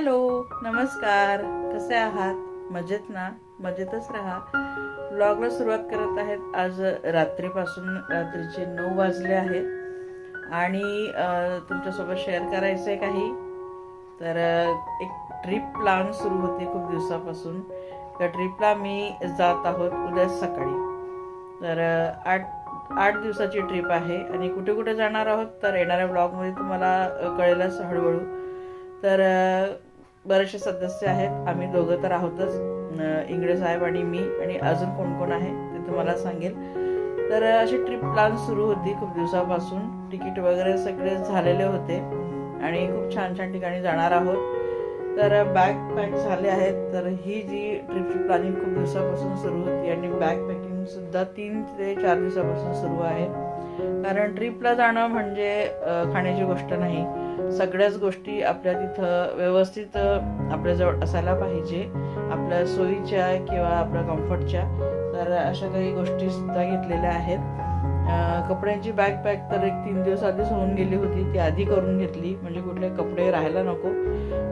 Hello नमस्कार. कसे आहात? मजेत ना? मजेतच राहा. ब्लॉगला सुरुवात करत आहेत. आज रात्रीपासून रात्रीचे नऊ वाजले आहेत. आणि तुमच्यासोबत शेअर करायचं आहे काही? तर एक ट्रिप प्लॅन सुरू होती खूप दिवसापासून. त्या ट्रिपला मी जात आहोत उद्या सकाळी. तर आठ आठ दिवसाची ट्रिप आहे. आणि कुठे कुठे जाणार आहोत? तर येणाऱ्या ब्लॉगमध्ये तुम्हाला कळेलच हळूहळू. तर बरेचसे सदस्य आहेत. आम्ही दोघं तर आहोतच. इंगळे साहेब आणि मी आणि अजून कोण कोण आहे ते तुम्हाला सांगेल. तर अशी ट्रिप प्लॅन सुरू होती खूप दिवसापासून. तिकीट वगैरे सगळे झालेले होते. आणि खूप छान छान ठिकाणी जाणार आहोत. तर बॅग पॅक झाले आहेत. तर ही जी ट्रिपची प्लॅनिंग खूप दिवसापासून सुरू होती आणि बॅग पॅकिंग सुद्धा तीन ते चार दिवसापासून सुरू आहे. कारण ट्रिपला जाणं म्हणजे खाण्याची गोष्ट नाही. सगळ्याच गोष्टी आपल्या तिथं व्यवस्थित आपल्याजवळ असायला पाहिजे. आपल्या सोयीच्या किंवा आपल्या कम्फर्टच्या तर अशा काही गोष्टी सुद्धा घेतलेल्या आहेत. कपड्यांची बॅग पॅक तर एक तीन दिवस आधीच होऊन गेली होती. ती आधी करून घेतली. म्हणजे कुठले कपडे राहायला नको.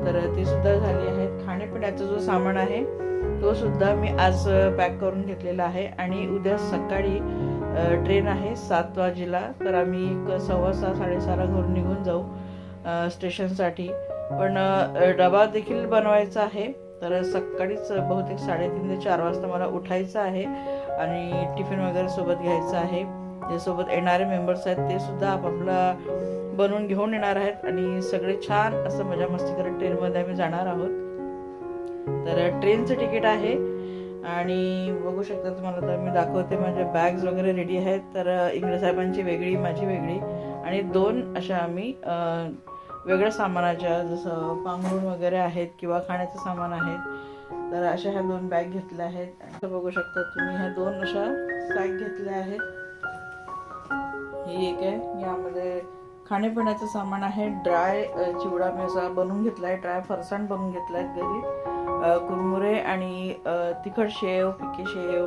तर ती सुद्धा झाली आहेत खाण्यापिण्याचा जो सामान आहे तो सुद्धा मी आज पॅक करून घेतलेला आहे. आणि उद्या सकाळी ट्रेन आहे सात वाजेला. तर आम्ही एक सव्वा सहा साडेसहाला घरून निघून जाऊ स्टेशनसाठी पण डबा देखील बनवायचा आहे. तर सकाळीच बहुतेक साडेतीन ते चार वाजता मला उठायचं आहे. आणि टिफिन वगैरे सोबत घ्यायचं आहे. त्यासोबत येणारे मेंबर्स आहेत ते सुद्धा आपापला बनवून घेऊन येणार आहेत. आणि सगळे छान असं मजा मस्ती करत ट्रेनमध्ये आम्ही जाणार आहोत. तर ट्रेनचं तिकीट आहे. आणि बघू शकता तुम्हाला तर मी दाखवते माझ्या बॅग्स वगैरे रेडी आहेत. तर इंग्रज साहेबांची वेगळी माझी वेगळी. आणि दोन अशा आम्ही वेगळ्या सामानाच्या जसं पांघरून वगैरे आहेत किंवा खाण्याचं सामान आहेत. तर अशा ह्या दोन बॅग घेतल्या आहेत. बघू शकता तुम्ही ह्या दोन अशा बॅग घेतल्या आहेत. ही एक आहे. यामध्ये खाण्यापिण्याचं सामान आहे. ड्राय चिवडा मी असा बनवून घेतलाय. ड्राय फरसाण बनवून घेतलाय घरी. कुरमुरे आणि तिखट शेव पिके शेव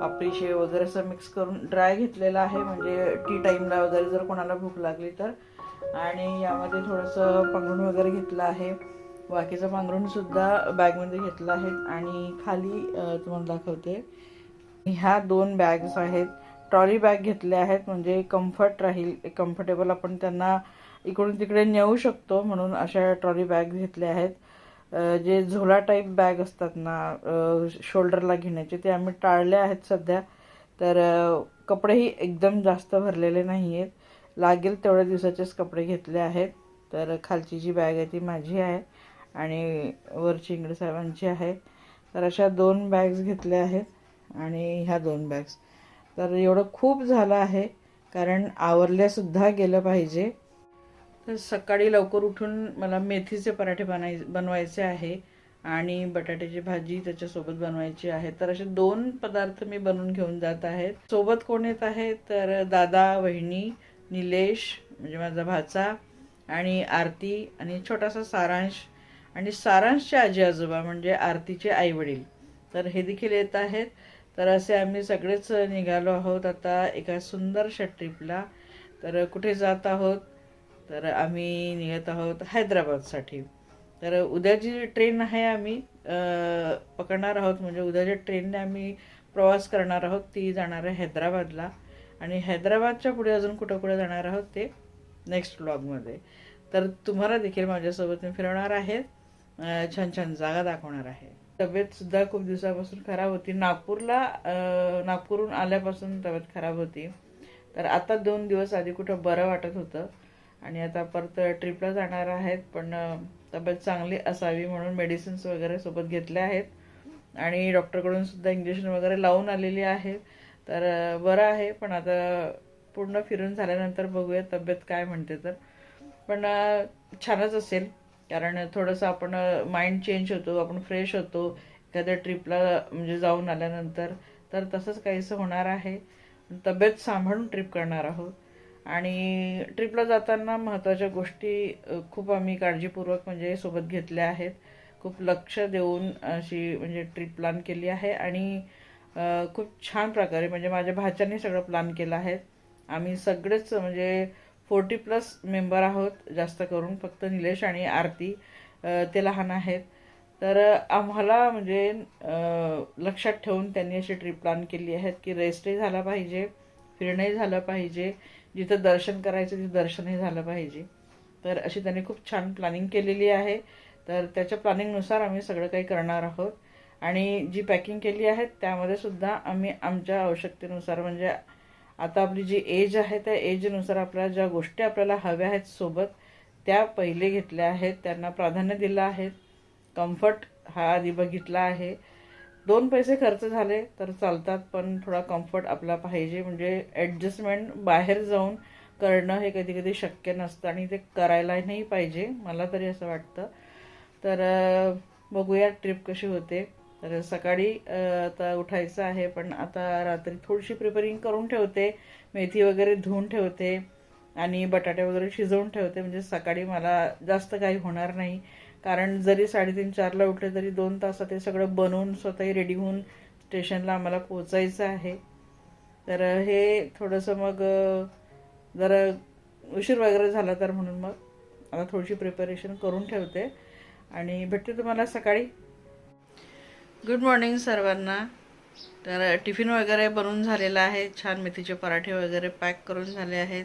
पापडी शेव वगैरे असं मिक्स करून ड्राय घेतलेला आहे. म्हणजे टी टाईमला वगैरे जर कोणाला भूक लागली तर. आणि यामध्ये थोडंसं पांघरूण वगैरे घेतलं आहे. बाकीचं पांघरूणसुद्धा बॅगमध्ये घेतलं आहे. आणि खाली तुम्हाला दाखवते. ह्या दोन बॅग्स आहेत. ट्रॉली बॅग घेतल्या आहेत म्हणजे कम्फर्ट राहील कम्फर्टेबल आपण त्यांना इकडून तिकडे नेऊ शकतो म्हणून अशा ट्रॉली बॅग घेतल्या आहेत. जे झोला टाईप बॅग असतात ना शोल्डरला घेण्याचे ते आम्ही टाळले आहेत सध्या. तर कपडेही एकदम जास्त भरलेले नाही आहेत लागेल तेवढ्या दिवसाचेच कपडे घेतले आहेत. तर खालची जी बॅग आहे ती माझी आहे आणि वरची इंगडे साहेबांची आहे. तर अशा दोन बॅग्स घेतल्या आहेत आणि ह्या दोन बॅग्स. तर एवढं खूप झालं आहे कारण आवरल्यासुद्धा गेलं पाहिजे. तर सकाळी लवकर उठून मला मेथीचे पराठे बनाय बनवायचे आहे आणि बटाट्याची भाजी त्याच्यासोबत बनवायची आहे. तर असे दोन पदार्थ मी बनवून घेऊन जात आहेत. सोबत कोण येत आहे? तर दादा वहिनी निलेश म्हणजे माझा भाचा आणि आरती आणि छोटासा सारांश आणि सारांशचे आजी आजोबा म्हणजे आरतीचे आईवडील. तर हे देखील येत आहेत. तर असे आम्ही सगळेच निघालो आहोत आता एका सुंदरशा ट्रिपला तर कुठे जात आहोत? तर आम्ही निघत आहोत हैदराबादसाठी. तर उद्या जी ट्रेन आहे आम्ही पकडणार आहोत. म्हणजे उद्याच्या ट्रेनने आम्ही प्रवास करणार आहोत. ती जाणार आहे हैदराबादला. आणि हैदराबादच्या पुढे अजून कुठं कुठं जाणार आहोत ते नेक्स्ट ब्लॉगमध्ये तर तुम्हाला देखील माझ्यासोबत मी फिरवणार आहे. छान छान जागा दाखवणार आहे. तब्येत सुद्धा खूप दिवसापासून खराब होती. नागपूरला नागपूरहून आल्यापासून तब्येत खराब होती. तर आता दोन दिवस आधी कुठं बरं वाटत होतं. आणि आता परत ट्रिपला जाणार आहेत पण तब्येत चांगली असावी म्हणून मेडिसिन्स वगैरे सोबत घेतल्या आहेत. आणि डॉक्टरकडून सुद्धा इंजेक्शन वगैरे लावून आलेली आहे. तर बरं आहे पण आता पूर्ण फिरून झाल्यानंतर बघूया तब्येत काय म्हणते तर. पण छानच असेल. कारण थोडंसं आपण माइंड चेंज होतो आपण फ्रेश होतो एखाद्या ट्रिपला म्हणजे जाऊन आल्यानंतर तर तसंच काहीसं होणार आहे. तब्येत सांभाळून ट्रिप करणार आहोत. आणि ट्रिपला जाताना महत्त्वाच्या गोष्टी खूप आम्ही काळजीपूर्वक म्हणजे सोबत घेतल्या आहेत. खूप लक्ष देऊन अशी म्हणजे ट्रिप प्लॅन केली आहे. आणि खूप छान प्रकारे म्हणजे माझ्या भाच्याने सगळं प्लॅन केलं आहे. आम्ही सगळेच म्हणजे फोर्टी प्लस मेंबर आहोत जास्त करून. फक्त निलेश आणि आरती ते लहान आहेत. तर आम्हाला म्हणजे लक्षात ठेवून त्यांनी अशी ट्रिप प्लॅन केली आहे की रेस्टही झाला पाहिजे फिरणंही झालं पाहिजे. जिथं दर्शन करायचं तिथं दर्शनही झालं पाहिजे. तर अशी त्यांनी खूप छान प्लॅनिंग केलेली आहे. तर त्याच्या प्लॅनिंगनुसार आम्ही सगळं काही करणार आहोत. आणि जी पॅकिंग केली आहे त्यामध्ये सुद्धा आम्ही आमच्या आवश्यकतेनुसार म्हणजे आता आपली जी एज आहे त्या एजनुसार आपल्याला ज्या गोष्टी आपल्याला हव्या आहेत सोबत त्या पहिले घेतल्या आहेत त्यांना प्राधान्य दिलं आहे. कम्फर्ट हा आधी बघितला आहे. दोन पैसे खर्च झाले तर चालतात पण थोडा कम्फर्ट आपला पाहिजे. म्हणजे ॲडजस्टमेंट बाहेर जाऊन करणं हे कधी कधी शक्य नसतं आणि ते करायला नाही पाहिजे. मला तरी असं वाटतं. तर बघूया ट्रिप कशी होते. तर सकाळी आता उठायचं आहे पण आता रात्री थोडीशी प्रिपेरिंग करून ठेवते. मेथी वगैरे धुवून ठेवते आणि बटाटे वगैरे शिजवून ठेवते. म्हणजे सकाळी मला जास्त काही होणार नाही. कारण जरी साडेतीन चारला उठले तरी दोन तासात ते सगळं बनवून स्वतःही रेडी होऊन स्टेशनला आम्हाला पोचायचं आहे. तर हे थोडंसं मग जरा उशीर वगैरे झाला तर म्हणून मग आता थोडीशी प्रिपरेशन करून ठेवते. आणि भेटते तुम्हाला सकाळी. गुड मॉर्निंग सर्वांना. तर टिफिन वगैरे बनवून झालेला आहे. छान मेथीचे पराठे वगैरे पॅक करून झाले आहेत.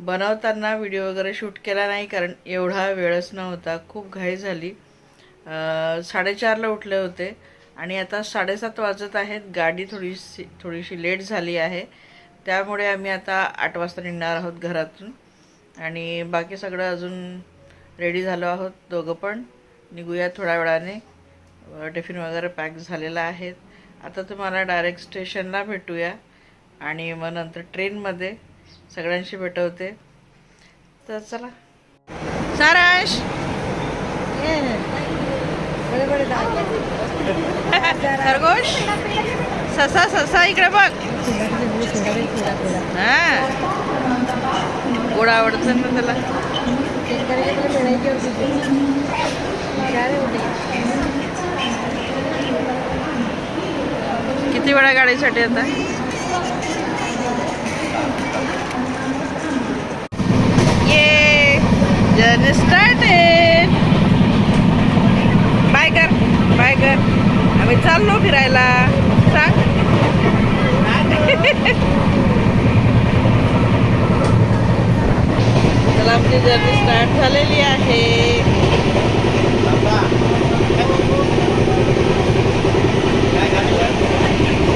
बनवताना व्हिडिओ वगैरे शूट केला नाही कारण एवढा वेळच नव्हता. खूप घाई झाली. साडेचारला उठले होते आणि आता साडेसात वाजत आहेत. गाडी थोडीशी थोडीशी लेट झाली आहे. त्यामुळे आम्ही आता आठ वाजता निघणार आहोत घरातून. आणि बाकी सगळं अजून रेडी झालो आहोत दोघं पण. निघूया थोड्या वेळाने. टिफिन वगैरे पॅक झालेला आहे. आता तुम्हाला डायरेक्ट स्टेशनला भेटूया. आणि मग नंतर ट्रेनमध्ये सगळ्यांशी भेटवते. तर चला. साराश खरगोश ससा ससा इकडे बघ. हा. गोड आवडतं ना त्याला. किती वेळा गाडीसाठी आता ये. जर्नी स्टार्टेड बाय कर. बाय कर. आम्ही चाललो फिरायला. सांग. चला आमची जर्नी स्टार्ट झालेली आहे.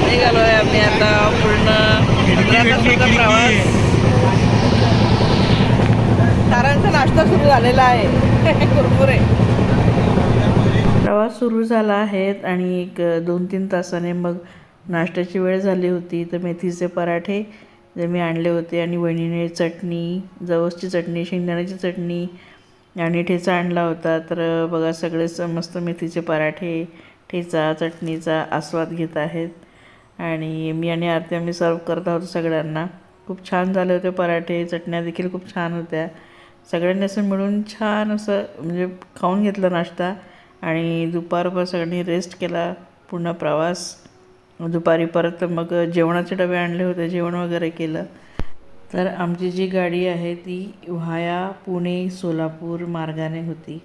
निघालोय आम्ही आता पूर्ण प्रवास. तारांचा नाश्ता सुरू झालेला आहे. कुरकुरे. प्रवास सुरू झाला आहे आणि एक दोन तीन तासाने मग नाश्त्याची वेळ झाली होती. तर मेथीचे पराठे जे मी आणले होते आणि वहिनीने चटणी जवसची चटणी शेंगदाण्याची चटणी आणि ठेचा आणला होता. तर बघा सगळेच मस्त मेथीचे पराठे ठेचा चटणीचा आस्वाद घेत आहेत. आणि मी आणि आरती आम्ही सर्व करत आहोत सगळ्यांना. खूप छान झाले होते पराठे चटण्या देखील खूप छान होत्या. सगळ्यांनी असं मिळून छान असं म्हणजे खाऊन घेतला नाश्ता आणि दुपारभर सगळ्यांनी रेस्ट केला पूर्ण प्रवास. दुपारी परत मग जेवणाचे डबे आणले होते जेवण वगैरे केलं. तर आमची जी गाडी आहे ती व्हाया पुणे सोलापूर मार्गाने होती.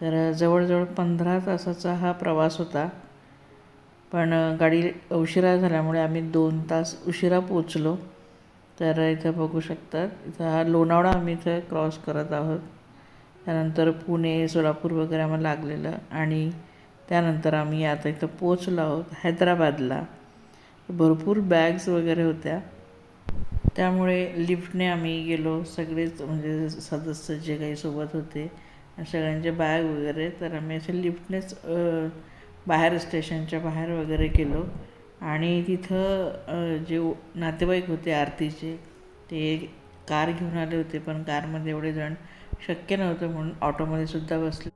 तर जवळजवळ पंधरा तासाचा हा प्रवास होता. पण गाडी उशिरा झाल्यामुळे आम्ही दोन तास उशिरा पोचलो तर इथं बघू शकतात इथं हा लोणावळा आम्ही इथं क्रॉस करत आहोत. त्यानंतर पुणे सोलापूर वगैरे आम्हाला लागलेलं आणि त्यानंतर आम्ही आता इथं पोचलो आहोत हैदराबादला. भरपूर बॅग्स वगैरे होत्या. त्यामुळे लिफ्टने आम्ही गेलो सगळेच म्हणजे सदस्य जे काही सोबत होते सगळ्यांचे बॅग वगैरे तर आम्ही असे लिफ्टनेच बाहेर स्टेशनच्या बाहेर वगैरे गेलो. आणि तिथं जे नातेवाईक होते आरतीचे ते कार घेऊन आले होते पण कारमध्ये एवढे जण शक्य नव्हतं म्हणून ऑटोमध्ये सुद्धा बसले.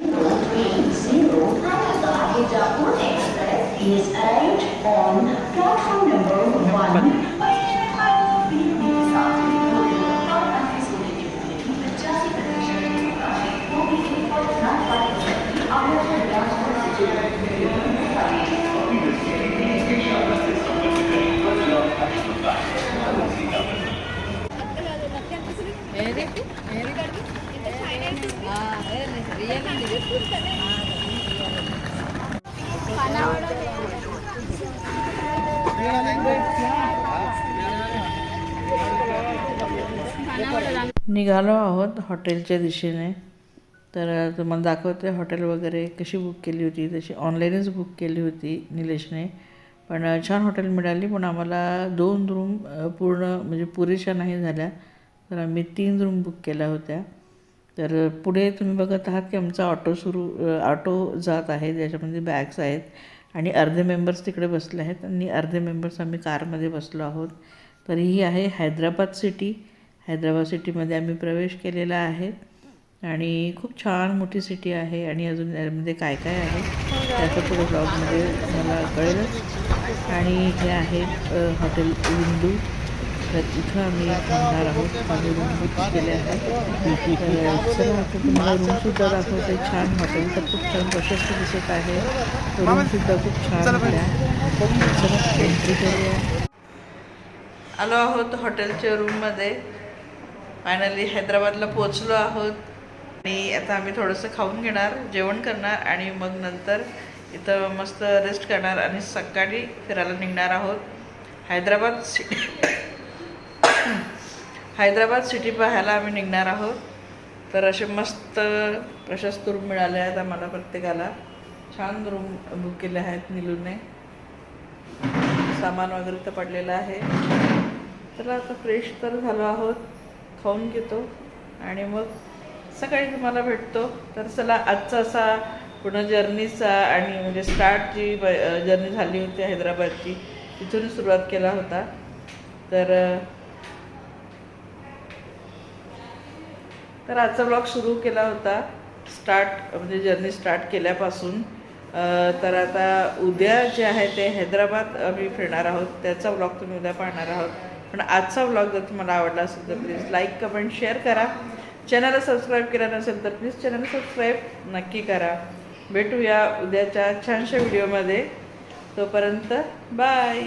Is निघालो आहोत हॉटेलच्या दिशेने. तर तुम्हाला दाखवते हॉटेल वगैरे कशी बुक केली होती. तशी ऑनलाईनच बुक केली होती निलेशने. पण छान हॉटेल मिळाली. पण आम्हाला दोन रूम पूर्ण म्हणजे पुरेशा नाही झाल्या. तर आम्ही तीन रूम बुक केल्या होत्या. तर पुढे तुम्ही बघत आहात की आमचा ऑटो सुरू ऑटो जात आहे. ज्याच्यामध्ये बॅग्स आहेत आणि अर्धे मेंबर्स तिकडे बसले आहेत. आणि अर्धे मेंबर्स आम्ही कारमध्ये बसलो आहोत. तर ही आहे हैदराबाद सिटी. हैदराबाद सिटीमध्ये आम्ही प्रवेश केलेला आहे. आणि खूप छान मोठी सिटी आहे. आणि अजून यामध्ये काय काय आहे त्याचं पुढे ब्लॉगमध्ये मला कळेलच. आणि हे आहे हॉटेल विंडू. तर इथं आम्ही थांबणार आहोत. आम्ही रूम बुक केले आहेत. तर तुम्हाला रूमसुद्धा दाखवते. छान हॉटेल तर खूप छान प्रशस्त दिसत आहे. रूमसुद्धा खूप छान एंट्री करूया. आलो आहोत हॉटेलच्या रूममध्ये फायनली हैदराबादला पोचलो आहोत. आणि आता आम्ही थोडंसं खाऊन घेणार जेवण करणार आणि मग नंतर इथं मस्त रेस्ट करणार आणि सकाळी फिरायला निघणार आहोत. हैदराबाद सिटी हैदराबाद सिटी पाहायला आम्ही निघणार आहोत. तर असे मस्त प्रशस्त रूम मिळाले आहेत आम्हाला प्रत्येकाला. छान रूम बुक केले आहेत निलूने. सामान वगैरे तर पडलेलं आहे. तर आता फ्रेश तर झालो आहोत. खाऊन घेतो. आणि मग सकाळी तुम्हाला भेटतो तर चला आजचा असा पूर्ण जर्नीचा आणि म्हणजे स्टार्ट जी जर्नी झाली होती हैदराबादची तिथून सुरुवात केला होता. तर तर आजचा ब्लॉग सुरू केला होता. स्टार्ट म्हणजे जर्नी स्टार्ट केल्यापासून. तर आता उद्या जे आहे ते हैदराबाद आम्ही फिरणार आहोत. त्याचा ब्लॉग तुम्ही उद्या पाहणार आहोत. पण आजचा ब्लॉग जर तुम्हाला आवडला असेल तर प्लीज लाईक कमेंट शेअर करा. चॅनलला सबस्क्राईब केला नसेल तर प्लीज चॅनल सबस्क्राईब नक्की करा. भेटूया उद्याच्या छानशा व्हिडिओमध्ये तोपर्यंत बाय